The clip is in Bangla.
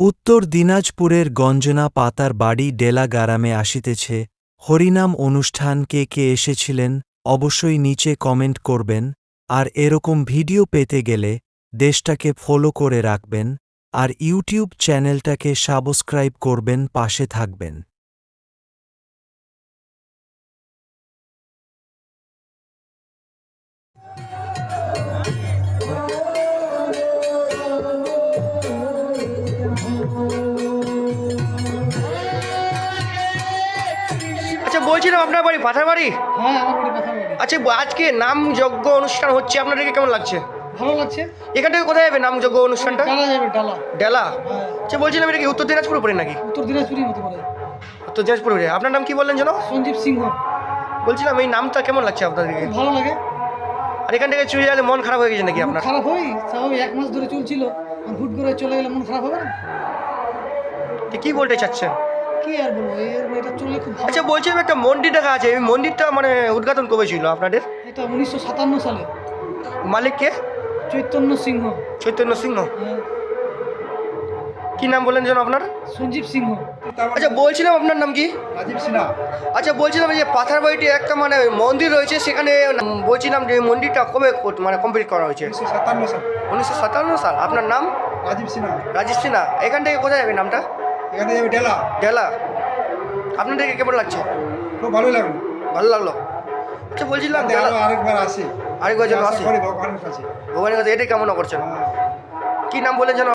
উত্তর দিনাজপুরের গঞ্জনা পাতার বাড়ি ডেলা গারামে আসিতেছে, হরিনাম অনুষ্ঠান কে কে এসেছিলেন, অবশ্যই নিচে কমেন্ট করবেন, আর এরকম ভিডিও পেতে গেলে দেশটাকে ফলো করে রাখবেন, আর ইউটিউব চ্যানেলটাকে সাবস্ক্রাইব করবেন, পাশে থাকবেন। বলছিলাম আপনার বাড়ি পাথার বাড়ি? হ্যাঁ আমার বাড়ি আচ্ছা আজকে নাম যজ্ঞ অনুষ্ঠান হচ্ছে আপনাদেরকে কেমন লাগছে? ভালো লাগছে? এখান থেকে কোথায় যাবে নাম যজ্ঞ অনুষ্ঠানটা? ডালা যাবে ডালা। ডেলা? হ্যাঁ। আচ্ছা বলছিলাম এটা কি উত্তর দিনাজপুর পড়ে নাকি? উত্তর দিনাজপুরই হতে পারে। উত্তর দিনাজপুর পড়ে আপনার নাম কি বললেন যেন? সঞ্জীব সিংহ। বলছিলাম এই নামটা কেমন লাগছে আপনাদেরকে? ভালো লাগে। আর এখান থেকে চলে গেলে মন খারাপ হয়ে গেছে নাকি আপনার? খারাপ হয় স্বাভাবিক এক মাস ধরে চলছিল। আর হুট করে চলে গেলে মন খারাপ হবে না? কি বলতে চাচ্ছেন? কি আর বলব? এই এটা চললে খুব ভালো আচ্ছা বলছিলাম একটা মন্দির দেখা আছে। এই মন্দিরটা মানে উদ্ঘাটন কবে ছিল আপনাদের? এটা উনিশশো সাতান্ন সালে। মালিক কে? চৈতন্য সিংহ। চৈতন্য সিংহ। হ্যাঁ, কি নাম বললেন যেন আপনার? সঞ্জীব সিংহ। আচ্ছা বলছিলাম আপনার নাম কি? রাজীব সিনহা। আচ্ছা বলছিলাম যে পাথার বাড়িতে একটা মানে মন্দির রয়েছে সেখানে বলছিলাম যে মন্দিরটা কবে মানে কমপ্লিট করা হয়েছে? উনিশশো সাতান্ন সাল। উনিশশো সাতান্ন সাল। আপনার নাম? রাজীব সিনহা। রাজেশ সিনহা। এখান থেকে কোথায় যাবে নামটা? এখানে যাবে ডেলা ডেলা আপনাদেরকে কেমন লাগছে? খুব ভালো লাগল। ভালো লাগল। আচ্ছা বলছিলাম আরেকবার আসি। আরেকবার যেন আসি। ভগবানের কাছে। ভগবানের কাছে এটাই কামনা করছেন হ্যাঁ। কি নাম বলে যেন?